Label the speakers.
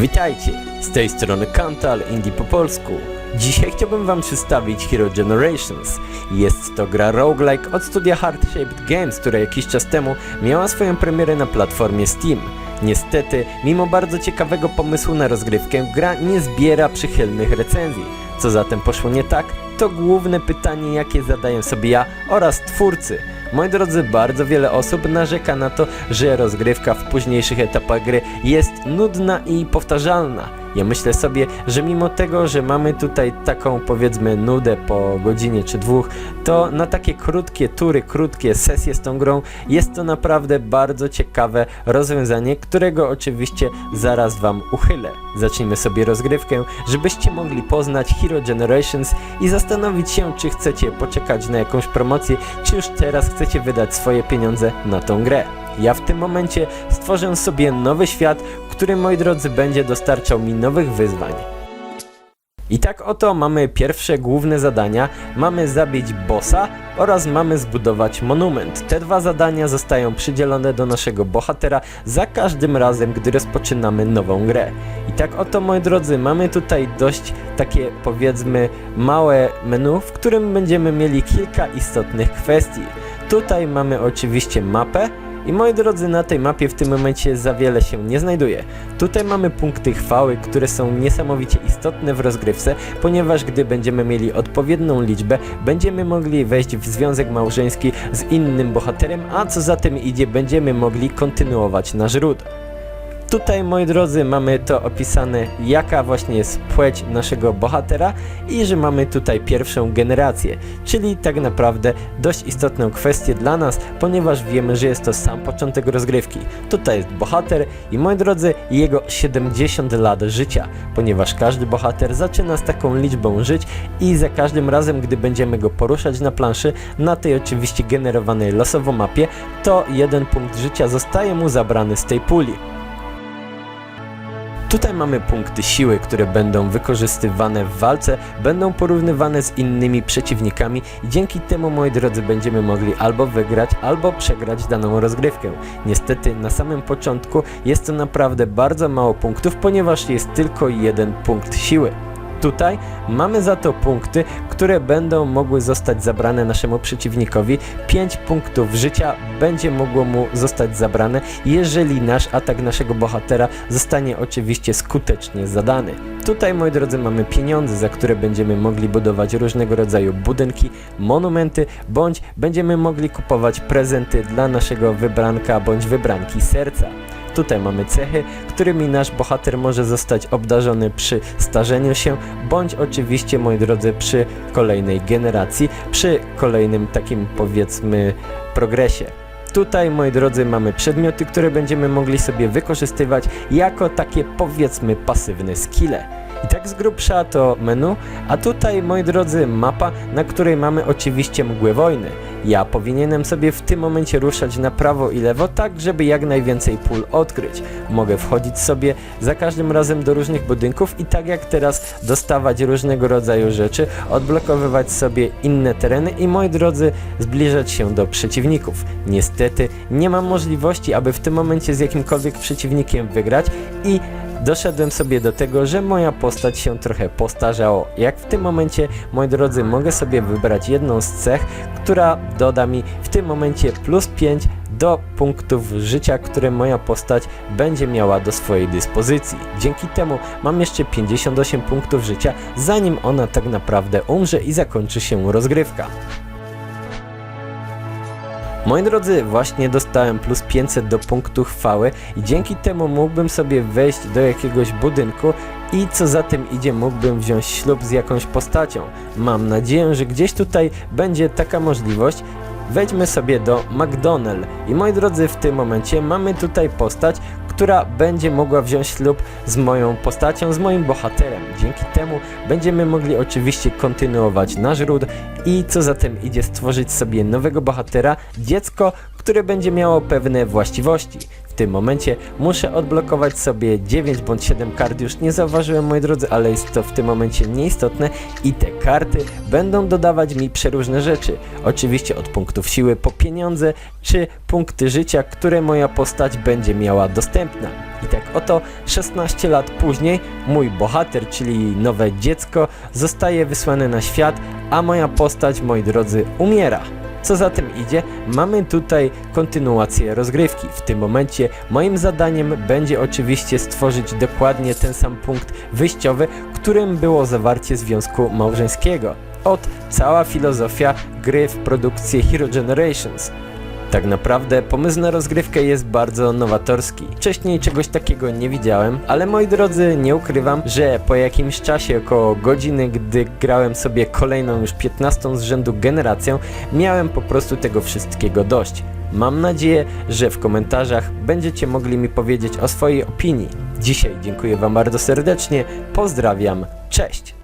Speaker 1: Witajcie, z tej strony Kantal Indie po polsku. Dzisiaj chciałbym wam przedstawić Hero Generations. Jest to gra roguelike od studia Hard Shaped Games, która jakiś czas temu miała swoją premierę na platformie Steam. Niestety, mimo bardzo ciekawego pomysłu na rozgrywkę, gra nie zbiera przychylnych recenzji. Co zatem poszło nie tak? To główne pytanie, jakie zadaję sobie ja oraz twórcy. Moi drodzy, bardzo wiele osób narzeka na to, że rozgrywka w późniejszych etapach gry jest nudna i powtarzalna. Ja myślę sobie, że mimo tego, że mamy tutaj taką powiedzmy nudę po godzinie czy dwóch, to na takie krótkie tury, krótkie sesje z tą grą jest to naprawdę bardzo ciekawe rozwiązanie, którego oczywiście zaraz Wam uchylę. Zacznijmy sobie rozgrywkę, żebyście mogli poznać Hero Generations i zastanowić się, czy chcecie poczekać na jakąś promocję, czy już teraz chcecie wydać swoje pieniądze na tą grę. Ja w tym momencie stworzę sobie nowy świat, który moi drodzy będzie dostarczał mi nowych wyzwań. I tak oto mamy pierwsze główne zadania, mamy zabić bossa oraz mamy zbudować monument. Te dwa zadania zostają przydzielone do naszego bohatera za każdym razem, gdy rozpoczynamy nową grę. I tak oto moi drodzy, mamy tutaj dość takie powiedzmy małe menu, w którym będziemy mieli kilka istotnych kwestii. Tutaj mamy oczywiście mapę, i moi drodzy, na tej mapie w tym momencie za wiele się nie znajduje. Tutaj mamy punkty chwały, które są niesamowicie istotne w rozgrywce, ponieważ gdy będziemy mieli odpowiednią liczbę, będziemy mogli wejść w związek małżeński z innym bohaterem, a co za tym idzie, będziemy mogli kontynuować nasz ród. Tutaj, moi drodzy, mamy to opisane, jaka właśnie jest płeć naszego bohatera i że mamy tutaj pierwszą generację, czyli tak naprawdę dość istotną kwestię dla nas, ponieważ wiemy, że jest to sam początek rozgrywki. Tutaj jest bohater i, moi drodzy, jego 70 lat życia, ponieważ każdy bohater zaczyna z taką liczbą żyć i za każdym razem, gdy będziemy go poruszać na planszy, na tej oczywiście generowanej losowo mapie, to jeden punkt życia zostaje mu zabrany z tej puli. Tutaj mamy punkty siły, które będą wykorzystywane w walce, będą porównywane z innymi przeciwnikami i dzięki temu, moi drodzy, będziemy mogli albo wygrać, albo przegrać daną rozgrywkę. Niestety, na samym początku jest to naprawdę bardzo mało punktów, ponieważ jest tylko jeden punkt siły. Tutaj mamy za to punkty, które będą mogły zostać zabrane naszemu przeciwnikowi. 5 punktów życia będzie mogło mu zostać zabrane, jeżeli nasz atak naszego bohatera zostanie oczywiście skutecznie zadany. Tutaj, moi drodzy, mamy pieniądze, za które będziemy mogli budować różnego rodzaju budynki, monumenty, bądź będziemy mogli kupować prezenty dla naszego wybranka bądź wybranki serca. Tutaj mamy cechy, którymi nasz bohater może zostać obdarzony przy starzeniu się, bądź oczywiście, moi drodzy, przy kolejnej generacji, przy kolejnym takim powiedzmy progresie. Tutaj, moi drodzy, mamy przedmioty, które będziemy mogli sobie wykorzystywać jako takie powiedzmy pasywne skille. I tak z grubsza to menu, a tutaj, moi drodzy, mapa, na której mamy oczywiście mgłę wojny. Ja powinienem sobie w tym momencie ruszać na prawo i lewo, tak żeby jak najwięcej pól odkryć. Mogę wchodzić sobie za każdym razem do różnych budynków i tak jak teraz dostawać różnego rodzaju rzeczy, odblokowywać sobie inne tereny i moi drodzy, zbliżać się do przeciwników. Niestety nie mam możliwości, aby w tym momencie z jakimkolwiek przeciwnikiem wygrać i doszedłem sobie do tego, że moja postać się trochę postarzało. Jak w tym momencie, moi drodzy, mogę sobie wybrać jedną z cech, która doda mi w tym momencie plus 5 do punktów życia, które moja postać będzie miała do swojej dyspozycji. Dzięki temu mam jeszcze 58 punktów życia, zanim ona tak naprawdę umrze i zakończy się rozgrywka. Moi drodzy, właśnie dostałem plus 500 do punktu chwały i dzięki temu mógłbym sobie wejść do jakiegoś budynku i co za tym idzie, mógłbym wziąć ślub z jakąś postacią. Mam nadzieję, że gdzieś tutaj będzie taka możliwość. Wejdźmy sobie do McDonald i moi drodzy, w tym momencie mamy tutaj postać, która będzie mogła wziąć ślub z moją postacią, z moim bohaterem. Dzięki temu będziemy mogli oczywiście kontynuować nasz ród i co za tym idzie stworzyć sobie nowego bohatera, dziecko, które będzie miało pewne właściwości. W tym momencie muszę odblokować sobie 9 bądź 7 kart, już nie zauważyłem moi drodzy, ale jest to w tym momencie nieistotne i te karty będą dodawać mi przeróżne rzeczy. Oczywiście od punktów siły po pieniądze czy punkty życia, które moja postać będzie miała dostępna. I tak oto 16 lat później mój bohater, czyli nowe dziecko, zostaje wysłany na świat, a moja postać, moi drodzy, umiera. Co za tym idzie, mamy tutaj kontynuację rozgrywki. W tym momencie moim zadaniem będzie oczywiście stworzyć dokładnie ten sam punkt wyjściowy, którym było zawarcie związku małżeńskiego. Od cała filozofia gry w produkcji Hero Generations. Tak naprawdę pomysł na rozgrywkę jest bardzo nowatorski. Wcześniej czegoś takiego nie widziałem, ale moi drodzy, nie ukrywam, że po jakimś czasie, około godziny, gdy grałem sobie kolejną już 15 z rzędu generację, miałem po prostu tego wszystkiego dość. Mam nadzieję, że w komentarzach będziecie mogli mi powiedzieć o swojej opinii. Dzisiaj dziękuję Wam bardzo serdecznie, pozdrawiam, cześć!